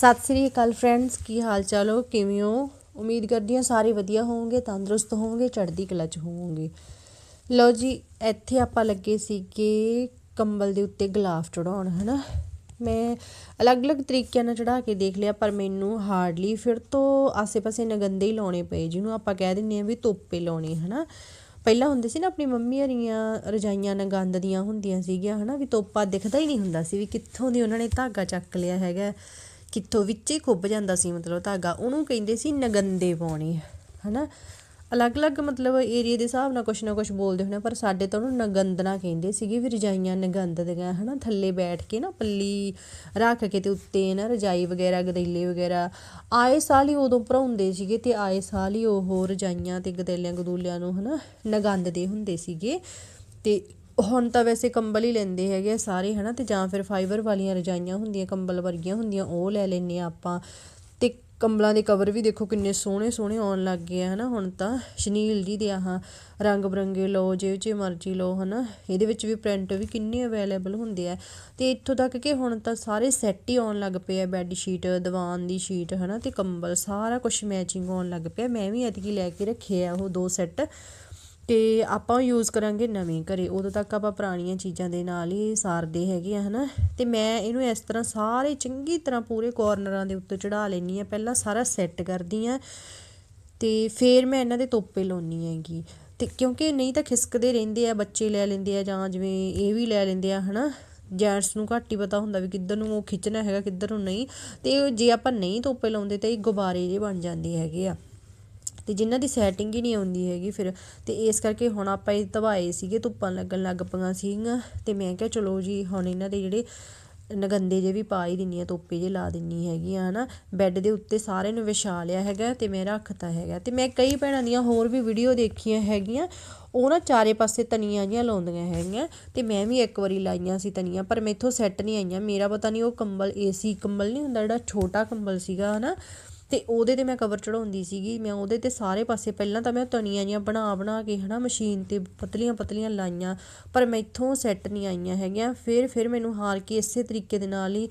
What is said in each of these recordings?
ਸਤਿ ਸ੍ਰੀ ਅਕਾਲ friends ਕੀ ਹਾਲ ਚਾਲ ਹੋ? ਕਿਵੇਂ ਹੋ? ਉਮੀਦ ਕਰਦੀ ਹਾਂ ਸਾਰੇ ਵਧੀਆ ਹੋਵੋਗੇ, ਤੰਦਰੁਸਤ ਹੋਵੋਗੇ, ਚੜ੍ਹਦੀ ਕਲਾ 'ਚ ਹੋਵੋਗੇ। ਲਓ ਜੀ, ਇੱਥੇ ਆਪਾਂ ਲੱਗੇ ਸੀਗੇ ਕੰਬਲ ਦੇ ਉੱਤੇ ਗਲਾਫ ਚੜਾਉਣ ਹਨਾ? ਮੈਂ ਅਲੱਗ-ਅਲੱਗ ਤਰੀਕਿਆਂ ਨਾਲ ਚੜਾ ਕੇ ਦੇਖ ਲਿਆ, ਪਰ ਮੈਨੂੰ ਹਾਰਡਲੀ ਫਿਰ ਤੋਂ ਆਸੇ-ਪਾਸੇ ਨਗੰਦੇ ਹੀ ਲਾਉਣੇ ਪਏ, ਜਿਹਨੂੰ ਆਪਾਂ ਕਹਿ ਦਿੰਦੇ ਆ ਵੀ ਤੋਪੇ ਲਾਉਣੇ, ਹਨਾ? ਪਹਿਲਾਂ ਹੁੰਦੇ ਸੀ ਨਾ, ਆਪਣੀ ਮੰਮੀ ਹਰੀਆਂ ਰਜਾਈਆਂ ਨਗੰਦ ਦੀਆਂ ਹੁੰਦੀਆਂ ਸੀਗੀਆਂ, ਹਨਾ? ਵੀ ਤੋਪਾ ਦਿਖਦਾ ਹੀ ਨਹੀਂ ਹੁੰਦਾ ਸੀ ਵੀ ਕਿੱਥੋਂ ਦੀ ਉਹਨਾਂ ਨੇ ਧਾਗਾ ਚੱਕ ਲਿਆ ਹੈਗਾ। ਕਿੱਥੋਂ ਵਿੱਚ ਹੀ ਖੁੱਭ ਜਾਂਦਾ ਸੀ ਮਤਲਬ ਧਾਗਾ, ਉਹਨੂੰ ਕਹਿੰਦੇ ਸੀ ਨਗੰਦੇ ਪਾਉਣੇ ਨਾ ਅਲੱਗ-ਅਲੱਗ ਮਤਲਬ ਏਰੀਆ ਦੇ ਹਿਸਾਬ ਨਾਲ ਕੁਛ ਨਾ ਕੁਛ ਬੋਲਦੇ ਹੋਣੇ ਪਰ ਸਾਡੇ ਤਾਂ ਉਹਨੂੰ ਨਗੰਦਨਾ ਕਹਿੰਦੇ ਸੀਗੇ, ਵੀ ਰਜਾਈਆਂ ਨਗੰਦ ਦੀਆਂ, ਹਨਾ? ਥੱਲੇ ਬੈਠ ਕੇ ਨਾ ਪੱਲੀ ਰੱਖ ਕੇ ਤੇ ਉੱਤੇ ਨਾ ਰਜਾਈ ਵਗੈਰਾ, ਗਦੈਲੇ ਵਗੈਰਾ, ਆਏ ਸਾਲ ਹੀ ਉਦੋਂ ਭਰਾਉਂਦੇ ਸੀਗੇ ਤੇ ਆਏ ਸਾਲ ਹੀ ਉਹ ਰਜਾਈਆਂ ਤੇ ਗਦੈਲਿਆਂ, ਗਦੂਲਿਆਂ ਨੂੰ, ਹਨਾ? ਨਗੰਦ ਦੇ ਹੁੰਦੇ ਸੀਗੇ ਤੇ ਹੁਣ ਤਾਂ ਵੈਸੇ ਕੰਬਲ ਹੀ ਲੈਂਦੇ ਹੈਗੇ ਆ ਸਾਰੇ, ਹਨਾ? ਤੇ ਜਾਂ ਫਿਰ ਫਾਈਬਰ ਵਾਲੀਆਂ ਰਜਾਈਆਂ ਹੁੰਦੀਆਂ, ਕੰਬਲ ਵਰਗੀਆਂ ਹੁੰਦੀਆਂ, ਉਹ ਲੈ ਲੈਂਦੇ ਆ ਆਪਾਂ। ਤੇ ਕੰਬਲਾਂ ਦੇ ਕਵਰ ਵੀ ਦੇਖੋ ਕਿੰਨੇ ਸੋਹਣੇ ਸੋਹਣੇ ਆਉਣ ਲੱਗ ਗਏ ਆ, ਹਨਾ? ਹੁਣ ਤਾਂ ਸ਼ਨੀਲ ਜੀ ਦੇ ਆਹ ਰੰਗ ਬਰੰਗੇ ਲਓ, ਜੇ ਜੇ ਮਰਜ਼ੀ ਲਓ, ਹਨਾ? ਇਹਦੇ ਵਿੱਚ ਵੀ ਪ੍ਰਿੰਟ ਵੀ ਕਿੰਨੇ ਅਵੇਲੇਬਲ ਹੁੰਦੇ ਆ। ਤੇ ਇੱਥੋਂ ਤੱਕ ਕਿ ਹੁਣ ਤਾਂ ਸਾਰੇ ਸੈੱਟ ਹੀ ਆਉਣ ਲੱਗ ਪਏ ਆ ਬੈੱਡ ਸ਼ੀਟ ਦੀਵਾਨ ਦੀ ਸ਼ੀਟ ਹਨਾ? ਤੇ ਕੰਬਲ ਸਾਰਾ ਕੁਝ ਮੈਚਿੰਗ ਆਉਣ ਲੱਗ ਪਿਆ। ਮੈਂ ਵੀ ਐਤਕੀ ਲੈ ਕੇ ਰੱਖੇ ਆ ਉਹ ਦੋ ਸੈੱਟ ਅਤੇ ਆਪਾਂ ਯੂਜ਼ ਕਰਾਂਗੇ ਨਵੇਂ ਘਰੇ। ਉਦੋਂ ਤੱਕ ਆਪਾਂ ਪੁਰਾਣੀਆਂ ਚੀਜ਼ਾਂ ਦੇ ਨਾਲ ਹੀ ਸਾਰਦੇ ਹੈਗੇ ਆ ਹੈ ਨਾ ਅਤੇ ਮੈਂ ਇਹਨੂੰ ਇਸ ਤਰ੍ਹਾਂ ਸਾਰੇ ਚੰਗੀ ਤਰ੍ਹਾਂ ਪੂਰੇ ਕੋਰਨਰਾਂ ਦੇ ਉੱਤੇ ਚੜਾ ਲੈਂਦੀ ਹਾਂ। ਪਹਿਲਾਂ ਸਾਰਾ ਸੈੱਟ ਕਰਦੀ ਹਾਂ ਅਤੇ ਫਿਰ ਮੈਂ ਇਹਨਾਂ ਦੇ ਤੋਪੇ ਲਾਉਣੀ ਹੈਗੀ। ਅਤੇ ਕਿਉਂਕਿ ਨਹੀਂ ਤਾਂ ਖਿਸਕਦੇ ਰਹਿੰਦੇ ਆ, ਬੱਚੇ ਲੈ ਲੈਂਦੇ ਆ ਜਾਂ ਜਿਵੇਂ ਇਹ ਵੀ ਲੈ ਲੈਂਦੇ ਆ ਹੈ ਨਾ ਜੈਂਟਸ ਨੂੰ ਘੱਟ ਹੀ ਪਤਾ ਹੁੰਦਾ ਵੀ ਕਿੱਧਰ ਨੂੰ ਉਹ ਖਿੱਚਣਾ ਹੈਗਾ, ਕਿੱਧਰ ਨੂੰ ਨਹੀਂ। ਅਤੇ ਜੇ ਆਪਾਂ ਨਹੀਂ ਤੋਪੇ ਲਾਉਂਦੇ ਤਾਂ ਇਹ ਗੁਬਾਰੇ ਜਿਹੇ ਬਣ ਜਾਂਦੇ ਹੈਗੇ ਆ। ਅਤੇ ਜਿਨ੍ਹਾਂ ਦੀ ਸੈਟਿੰਗ ਹੀ ਨਹੀਂ ਆਉਂਦੀ ਹੈਗੀ ਫਿਰ ਅਤੇ ਇਸ ਕਰਕੇ ਹੁਣ ਆਪਾਂ ਇਹ ਧਵਾਏ ਸੀਗੇ, ਧੁੱਪਾਂ ਲੱਗਣ ਲੱਗ ਪਈਆਂ ਸੀਗੀਆਂ ਅਤੇ ਮੈਂ ਕਿਹਾ ਚਲੋ ਜੀ, ਹੁਣ ਇਹਨਾਂ ਦੇ ਜਿਹੜੇ ਨਗੰਦੇ ਜੇ ਵੀ ਪਾ ਹੀ ਦਿੰਨੀ ਆ ਤੋਪੇ ਜੇ ਲਾ ਦਿੰਨੀ ਹੈਗੀ ਆ ਹਨਾ ਬੈੱਡ ਦੇ ਉੱਤੇ ਸਾਰੇ ਨੂੰ ਵਿਛਾ ਲਿਆ ਹੈਗਾ ਤੇ ਮੈਂ ਰੱਖਤਾ ਹੈਗਾ, ਤੇ ਮੈਂ ਕਈ ਭੈਣਾਂ ਦੀਆਂ ਹੋਰ ਵੀ ਵੀਡੀਓ ਦੇਖੀਆਂ ਹੈਗੀਆਂ, ਉਹ ਨਾ ਚਾਰੇ ਪਾਸੇ ਤਨੀਆਂ ਜੀਆਂ ਲਾਉਂਦੀਆਂ ਹੈਗੀਆਂ, ਤੇ ਮੈਂ ਵੀ ਇੱਕ ਵਾਰੀ ਲਾਈਆਂ ਸੀ ਤਨੀਆਂ ਪਰ ਮੈਥੋਂ ਸੈੱਟ ਨਹੀਂ ਆਈਆਂ, ਮੇਰਾ ਪਤਾ ਨਹੀਂ ਉਹ ਕੰਬਲ ਏਸੀ ਕੰਬਲ ਨਹੀਂ ਹੁੰਦਾ ਜਿਹੜਾ ਛੋਟਾ ਕੰਬਲ ਸੀਗਾ, ਹਨਾ ਤੇ ਉਹਦੇ ਤੇ ਮੈਂ ਕਵਰ ਚੜਾਉਂਦੀ ਸੀਗੀ, ਮੈਂ ਉਹਦੇ ਤੇ ਸਾਰੇ ਪਾਸੇ ਪਹਿਲਾਂ ਤਾਂ ਮੈਂ ਤਣੀਆਂ ਜੀਆਂ ਬਣਾ ਬਣਾ ਕੇ ਹਨਾ ਮਸ਼ੀਨ ਤੇ ਪਤਲੀਆਂ ਪਤਲੀਆਂ ਲਾਈਆਂ, ਪਰ ਮੈਥੋਂ ਸੈੱਟ ਨਹੀਂ ਆਈਆਂ ਹੈਗੀਆਂ। ਫਿਰ ਫਿਰ ਮੈਨੂੰ ਹਾਰ ਕੇ ਇਸੇ ਤਰੀਕੇ ਦੇ ਨਾਲ ਹੀ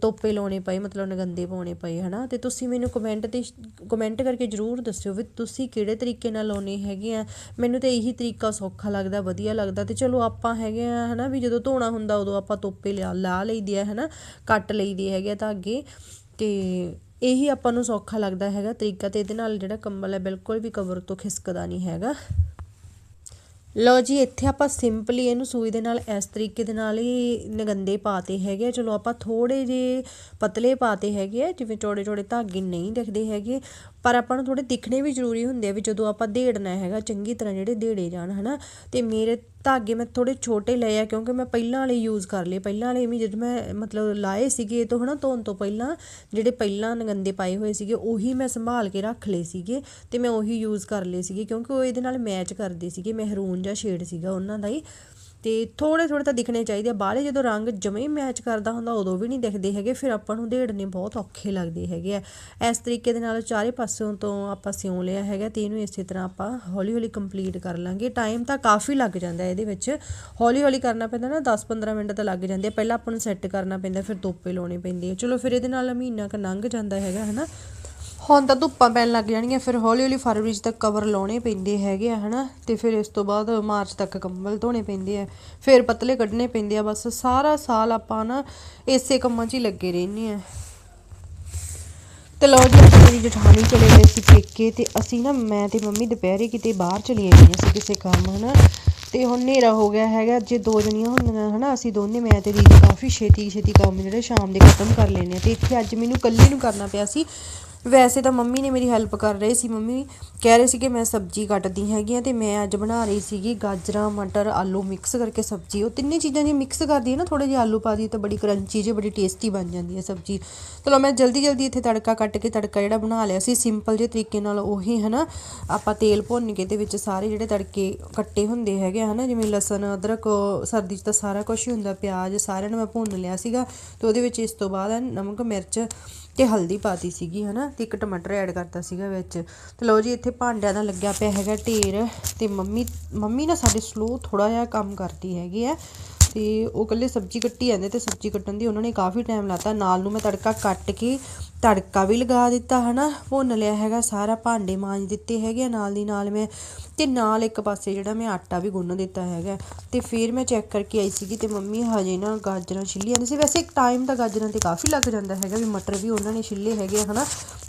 ਤੋਪੇ ਲਾਉਣੇ ਪਏ, ਮਤਲਬ ਨਗੰਦੇ ਪਾਉਣੇ ਪਏ ਹਨਾ। ਤੇ ਤੁਸੀਂ ਮੈਨੂੰ ਕਮੈਂਟ ਤੇ ਕਮੈਂਟ ਕਰਕੇ ਜਰੂਰ ਦੱਸਿਓ ਵੀ ਤੁਸੀਂ ਕਿਹੜੇ ਤਰੀਕੇ ਨਾਲ ਲਾਉਣੇ ਹੈਗੇ ਆ। ਮੈਨੂੰ ਤੇ ਇਹੀ ਤਰੀਕਾ ਸੌਖਾ ਲੱਗਦਾ, ਵਧੀਆ ਲੱਗਦਾ ਤੇ ਚਲੋ ਆਪਾਂ ਹੈਗੇ ਆ ਹਨਾ ਵੀ ਜਦੋਂ ਧੋਣਾ ਹੁੰਦਾ ਉਦੋਂ ਆਪਾਂ ਤੋਪੇ ਲਾ ਲਾ ਲਈਦੇ ਆ ਹਨਾ, ਕੱਟ ਲਈਦੇ ਹੈਗੇ ਤਾਂ ਅੱਗੇ ਤੇ ਇਹੀ ਆਪਾਂ ਨੂੰ ਸੌਖਾ ਲੱਗਦਾ ਹੈਗਾ ਤਰੀਕਾ ਤੇ ਇਹਦੇ ਨਾਲ ਜਿਹੜਾ ਕੰਬਲ ਹੈ ਬਿਲਕੁਲ ਵੀ ਕਵਰ ਤੋਂ ਖਿਸਕਦਾ ਨਹੀਂ ਹੈਗਾ। ਲਓ ਜੀ, ਇੱਥੇ ਆਪਾਂ ਸਿੰਪਲੀ ਇਹਨੂੰ ਸੂਈ ਦੇ ਨਾਲ ਇਸ ਤਰੀਕੇ ਦੇ ਨਾਲ ਹੀ ਨਗੰਦੇ ਪਾਤੇ ਹੈਗੇ ਆ। ਚਲੋ ਆਪਾਂ ਥੋੜੇ ਜੇ ਪਤਲੇ ਪਾਤੇ ਹੈਗੇ ਆ, ਜਿਵੇਂ ਚੌੜੇ ਚੌੜੇ ਧਾਗੇ ਨਹੀਂ ਦਿਖਦੇ ਹੈਗੇ। ਪਰ ਆਪਾਂ ਨੂੰ ਥੋੜੇ ਦਿਖਣੇ ਵੀ ਜ਼ਰੂਰੀ ਹੁੰਦੇ ਆ ਵੀ ਜਦੋਂ ਆਪਾਂ ਦੇੜਨਾ ਹੈਗਾ, ਚੰਗੀ ਤਰ੍ਹਾਂ ਜਿਹੜੇ ਦੇੜੇ ਜਾਣ, ਹਨਾ। ਤੇ ਮੇਰੇ ਧਾਗੇ ਮੈਂ ਥੋੜ੍ਹੇ ਛੋਟੇ ਲਏ ਆ ਕਿਉਂਕਿ ਮੈਂ ਪਹਿਲਾਂ ਵਾਲੇ ਯੂਜ਼ ਕਰ ਲਏ। ਪਹਿਲਾਂ ਵਾਲੇ ਵੀ ਜਦ ਮੈਂ ਮਤਲਬ ਲਾਏ ਸੀਗੇ ਤੋਂ ਹਨਾ ਧੋਣ ਤੋਂ ਪਹਿਲਾਂ, ਜਿਹੜੇ ਪਹਿਲਾਂ ਨਗੰਦੇ ਪਾਏ ਹੋਏ ਸੀਗੇ, ਉਹੀ ਮੈਂ ਸੰਭਾਲ ਕੇ ਰੱਖ ਲਏ ਸੀਗੇ ਤੇ ਮੈਂ ਉਹੀ ਯੂਜ਼ ਕਰ ਲਏ ਸੀਗੇ ਕਿਉਂਕਿ ਉਹ ਇਹਦੇ ਨਾਲ ਮੈਚ ਕਰਦੇ ਸੀਗੇ, ਮਹਿਰੂਨ ਜਾਂ ਸ਼ੇਡ ਸੀਗਾ ਉਹਨਾਂ ਦਾ ਹੀ। ਤੇ ਥੋੜੇ ਥੋੜੇ ਤਾਂ ਦਿਖਣੇ ਚਾਹੀਦੇ ਆ। ਬਾਹਲੇ ਜਦੋਂ ਰੰਗ ਜਮੇ ਮੈਚ ਕਰਦਾ ਹੁੰਦਾ, ਉਦੋਂ ਵੀ ਨਹੀਂ ਦਿਖਦੇ ਹੈਗੇ। ਫਿਰ ਆਪਾਂ ਨੂੰ ਦੇੜਨੇ ਬਹੁਤ ਔਖੇ ਲੱਗਦੇ ਹੈਗੇ ਆ। ਇਸ ਤਰੀਕੇ ਦੇ ਨਾਲ ਚਾਰੇ ਪਾਸਿਓਂ ਤੋਂ ਆਪਾਂ ਸਿਉਂ ਲਿਆ ਹੈਗਾ ਤੇ ਇਹਨੂੰ ਇਸੇ ਤਰ੍ਹਾਂ ਆਪਾਂ ਹੌਲੀ ਹੌਲੀ ਕੰਪਲੀਟ ਕਰ ਲਾਂਗੇ। ਟਾਈਮ ਤਾਂ ਕਾਫੀ ਲੱਗ ਜਾਂਦਾ ਇਹਦੇ ਵਿੱਚ। ਹੌਲੀ ਹੌਲੀ ਕਰਨਾ ਪੈਂਦਾ ਨਾ 10-15 ਮਿੰਟ ਤਾਂ ਲੱਗ ਜਾਂਦੇ ਆ। ਪਹਿਲਾਂ ਆਪਾਂ ਨੂੰ ਸੈੱਟ ਕਰਨਾ ਪੈਂਦਾ, ਫਿਰ ਤੋਪੇ ਲਾਉਣੇ ਪੈਂਦੇ ਆ। ਚਲੋ ਫਿਰ ਇਹਦੇ ਨਾਲ ਮਹੀਨਾ ਕ ਲੰਘ ਜਾਂਦਾ ਹੈਗਾ, ਹਨਾ? ਹੁਣ ਤਾਂ ਧੁੱਪਾਂ ਪੈਣ ਲੱਗ ਜਾਣਗੀਆਂ, ਫਿਰ ਹੌਲੀ ਹੌਲੀ ਫਰਵਰੀ 'ਚ ਤੱਕ ਕਵਰ ਲਾਉਣੇ ਪੈਂਦੇ ਹੈਗੇ ਆ, ਹਨਾ? ਤੇ ਫਿਰ ਇਸ ਤੋਂ ਬਾਅਦ ਮਾਰਚ ਤੱਕ ਕੰਬਲ ਧੋਣੇ ਪੈਂਦੇ ਆ, ਫਿਰ ਪਤਲੇ ਕੱਢਣੇ ਪੈਂਦੇ ਆ, ਬਸ ਸਾਰਾ ਸਾਲ ਆਪਾਂ ਨਾ ਇਸੇ ਕੰਮਾਂ 'ਚ ਹੀ ਲੱਗੇ ਰਹਿੰਦੇ ਆ। ਤੇ ਲਓ ਜੀ ਮੇਰੀ ਜਠਾਣੀ ਚਲੇ ਗਏ ਸੀ ਪੇਕੇ ਤੇ ਅਸੀਂ ਨਾ, ਮੈਂ ਤੇ ਮੰਮੀ ਦੁਪਹਿਰੇ ਕਿਤੇ ਬਾਹਰ ਚਲੀਆਂ ਗਈਆਂ ਸੀ ਕਿਸੇ ਕੰਮ, ਹਨਾ? ਤੇ ਹੁਣ ਹਨੇਰਾ ਹੋ ਗਿਆ ਹੈਗਾ, ਜੇ ਦੋ ਜਣੀਆਂ ਹੁੰਦੀਆਂ, ਹਨਾ? ਅਸੀਂ ਦੋਨੇ, ਮੈਂ ਤੇ ਦੀਦੀ ਕਾਫੀ ਛੇਤੀ ਛੇਤੀ ਕੰਮ ਜਿਹੜੇ ਸ਼ਾਮ ਦੇ ਖਤਮ ਕਰ ਲੈਨੇ ਆ, ਤੇ ਇੱਥੇ ਅੱਜ ਮੈਨੂੰ ਇਕੱਲੀ ਨੂੰ ਕਰਨਾ ਪਿਆ ਸੀ। ਵੈਸੇ ਤਾਂ ਮੰਮੀ ਨੇ ਮੇਰੀ ਹੈਲਪ ਕਰ ਰਹੇ ਸੀ, ਮੰਮੀ ਕਹਿ ਰਹੇ ਸੀ ਕਿ ਮੈਂ ਸਬਜ਼ੀ ਕੱਟਦੀ ਹੈਗੀ ਆ ਤੇ ਮੈਂ ਅੱਜ ਬਣਾ ਰਹੀ ਸੀਗੀ ਗਾਜਰਾਂ, ਮਟਰ, ਆਲੂ ਮਿਕਸ ਕਰਕੇ ਸਬਜ਼ੀ। ਉਹ ਤਿੰਨੇ ਚੀਜ਼ਾਂ ਜੇ ਮਿਕਸ ਕਰਦੀ ਹੈ ਨਾ ਥੋੜੇ ਜਿਹਾ ਆਲੂ ਪਾ ਦੀ ਤਾਂ ਬੜੀ ਕਰੰਚੀ ਜੇ ਬੜੀ ਟੇਸਟੀ ਬਣ ਜਾਂਦੀ ਹੈ ਸਬਜ਼ੀ। ਚਲੋ ਮੈਂ ਜਲਦੀ ਜਲਦੀ ਇੱਥੇ ਤੜਕਾ ਕੱਟ ਕੇ ਤੜਕਾ ਜਿਹੜਾ ਬਣਾ ਲਿਆ ਸੀ ਸਿੰਪਲ ਜਿਹੇ ਤਰੀਕੇ ਨਾਲ ਉਹੀ ਹਨਾ ਆਪਾਂ ਤੇਲ ਭੁੰਨ ਕੇ ਤੇ ਵਿੱਚ ਸਾਰੇ ਜਿਹੜੇ ਤੜਕੇ ਕੱਟੇ ਹੁੰਦੇ ਹੈਗੇ ਹਨਾ, ਜਿਵੇਂ ਲਸਣ, ਅਦਰਕ, ਸਰਦੀ 'ਚ ਤਾਂ ਸਾਰਾ ਕੁਝ ਹੀ ਹੁੰਦਾ, ਪਿਆਜ਼ ਸਾਰਿਆਂ ਨੂੰ ਮੈਂ ਭੁੰਨ ਲਿਆ ਸੀਗਾ ਤੇ ਉਹਦੇ ਵਿੱਚ ਇਸ ਤੋਂ ਬਾਅਦ ਨਮਕ, ਮਿਰਚ ਤੇ ਹਲਦੀ ਪਾਤੀ ਸੀਗੀ, ਹਨਾ? ਤੇ ਇੱਕ ਟਮਾਟਰ ਐਡ ਕਰਤਾ ਸੀਗਾ ਵਿੱਚ। ਤੇ ਲਓ ਜੀ, ਇੱਥੇ ਭਾਂਡਿਆਂ ਦਾ ਲੱਗਿਆ ਪਿਆ ਹੈਗਾ ਢੇਰ। ਤੇ ਮੰਮੀ ਮੰਮੀ ਨਾ ਸਾਡੇ ਸਲੋ ਥੋੜਾ ਜਿਹਾ ਕੰਮ ਕਰਦੀ ਹੈਗੀ ਹੈ ਤੇ ਉਹ ਇਕੱਲੇ ਸਬਜ਼ੀ ਕੱਟੀ ਜਾਂਦੇ ਤੇ ਸਬਜ਼ੀ ਕੱਟਣ ਦੀ ਉਹਨਾਂ ਨੇ ਕਾਫੀ ਟਾਈਮ ਲਾਤਾ। ਨਾਲ ਨੂੰ ਮੈਂ ਤੜਕਾ ਕੱਟ ਕੇ ਤੜਕਾ ਵੀ ਲਗਾ ਦਿੱਤਾ, ਹਨਾ? ਭੁੰਨ ਲਿਆ ਹੈਗਾ ਸਾਰਾ, ਭਾਂਡੇ ਮਾਂਜ ਦਿੱਤੇ ਹੈਗੇ ਆ ਨਾਲ ਦੀ ਨਾਲ ਮੈਂ ਤੇ ਨਾਲ ਇੱਕ ਪਾਸੇ ਜਿਹੜਾ ਮੈਂ ਆਟਾ ਵੀ ਗੁੰਨ ਦਿੱਤਾ ਹੈਗਾ। ਤੇ ਫਿਰ ਮੈਂ ਚੈੱਕ ਕਰਕੇ ਆਈ ਸੀਗੀ ਤੇ ਮੰਮੀ ਹਜੇ ਨਾ ਗਾਜਰਾਂ ਛਿੱਲੀ ਜਾਂਦੀ ਸੀ। ਵੈਸੇ ਇੱਕ ਟਾਈਮ ਤਾਂ ਗਾਜਰਾਂ ਤੇ ਕਾਫੀ ਲੱਗ ਜਾਂਦਾ ਹੈਗਾ ਵੀ ਮਟਰ ਵੀ ਉਹਨਾਂ ਨੇ ਛਿੱਲੇ ਹੈਗੇ ਆ, ਹਨਾ?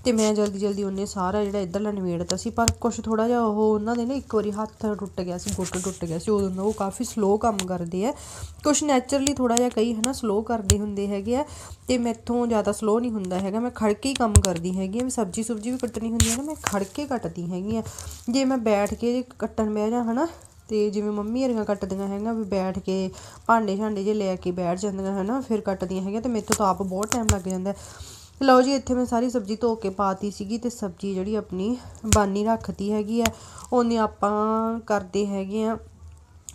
ਤੇ ਮੈਂ ਜਲਦੀ ਜਲਦੀ ਉਹਨੇ ਸਾਰਾ ਜਿਹੜਾ ਇੱਧਰਲਾ ਨਿਬੇੜਤਾ ਸੀ, ਪਰ ਕੁਛ ਥੋੜਾ ਜਿਹਾ ਉਹ ਉਹਨਾਂ ਦੇ ਨਾ ਇੱਕ ਵਾਰੀ ਹੱਥ ਟੁੱਟ ਗਿਆ ਸੀ, ਗੁੱਟ ਟੁੱਟ ਗਿਆ ਸੀ, ਉਦੋਂ ਦਾ ਉਹ ਕਾਫੀ ਸਲੋ ਕੰਮ ਕਰਦੇ ਆ। ਕੁਛ ਨੈਚੁਰਲੀ ਥੋੜਾ ਜਿਹਾ ਕਈ ਹਨਾ ਸਲੋ ਕਰਦੇ ਹੁੰਦੇ ਹੈਗੇ ਆ ਤੇ ਮੈਥੋਂ ਜ਼ਿਆਦਾ ਸਲੋ ਨਹੀਂ ਹੁੰਦਾ ਹੈਗਾ। ਮੈਂ ਖੜ ਕੇ ਹੀ ਕੰਮ ਕਰਦੀ ਹੈਗੀ ਆ ਵੀ ਸਬਜ਼ੀ ਸੁਬਜੀ ਵੀ ਕੱਟਣੀ ਹੁੰਦੀ ਹੈ ਨਾ, ਮੈਂ ਖੜ ਕੇ ਕੱਟਦੀ ਹੈਗੀ ਆ। ਜੇ ਮੈਂ ਬੈਠ ਕੇ ਜੇ ਕੱਟਣ ਬਹਿ ਜਾ ਹਨਾ ਤੇ ਜਿਵੇਂ ਮੰਮੀ ਹਰੀਆਂ ਕੱਟਦੀਆਂ ਹੈਗੀਆਂ ਵੀ ਬੈਠ ਕੇ ਭਾਂਡੇ ਛਾਂਡੇ ਜੇ ਲੈ ਕੇ ਬੈਠ ਜਾਂਦੀਆਂ ਹਨਾ, ਫਿਰ ਕੱਟਦੀਆਂ ਹੈਗੀਆਂ ਤੇ ਮੇਰੇ ਤੋਂ ਆਪ ਬਹੁਤ ਟਾਈਮ ਲੱਗ ਜਾਂਦਾ। ਲਓ ਜੀ, ਇੱਥੇ ਮੈਂ ਸਾਰੀ ਸਬਜ਼ੀ ਧੋ ਕੇ ਪਾਤੀ ਸੀਗੀ ਤੇ ਸਬਜ਼ੀ ਜਿਹੜੀ ਆਪਣੀ ਬਾਨੀ ਰੱਖਤੀ ਹੈਗੀ ਆ, ਉਹਨੇ ਆਪਾਂ ਕਰਦੇ ਹੈਗੇ ਆ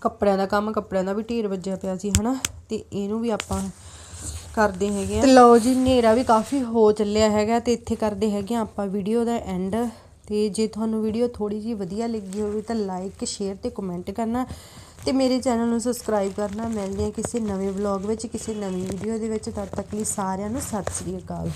ਕੱਪੜਿਆਂ ਦਾ ਕੰਮ, ਕੱਪੜਿਆਂ ਦਾ ਵੀ ਢੇਰ ਵੱਜਿਆ ਪਿਆ ਸੀ, ਹਨਾ? ਤੇ ਇਹਨੂੰ ਵੀ ਆਪਾਂ ਕਰਦੇ ਹੈਗੇ ਆ। ਤੇ ਲਓ ਜੀ, ਹਨੇਰਾ ਵੀ ਕਾਫੀ ਹੋ ਚੱਲਿਆ ਹੈਗਾ ਤੇ ਇੱਥੇ ਕਰਦੇ ਹੈਗੇ ਆ ਆਪਾਂ ਵੀਡੀਓ ਦਾ ਐਂਡ ਤੇ ਜੇ ਤੁਹਾਨੂੰ ਵੀਡੀਓ ਥੋੜੀ ਜਿਹੀ ਵਧੀਆ ਲੱਗੀ ਹੋਵੇ ਤਾਂ ਲਾਈਕ ਸ਼ੇਅਰ ਤੇ ਕਮੈਂਟ ਕਰਨਾ। ਤੇ ਮੇਰੇ ਚੈਨਲ ਨੂੰ ਸਬਸਕ੍ਰਾਈਬ ਕਰਨਾ। ਮਿਲਦੇ ਆ ਕਿਸੇ ਨਵੇਂ ਵਲੌਗ ਵਿੱਚ, ਕਿਸੇ ਨਵੀਂ ਵੀਡੀਓ ਦੇ ਵਿੱਚ। ਤਦ ਤੱਕ ਲਈ ਸਾਰਿਆਂ ਨੂੰ ਸਤਿ ਸ੍ਰੀ ਅਕਾਲ।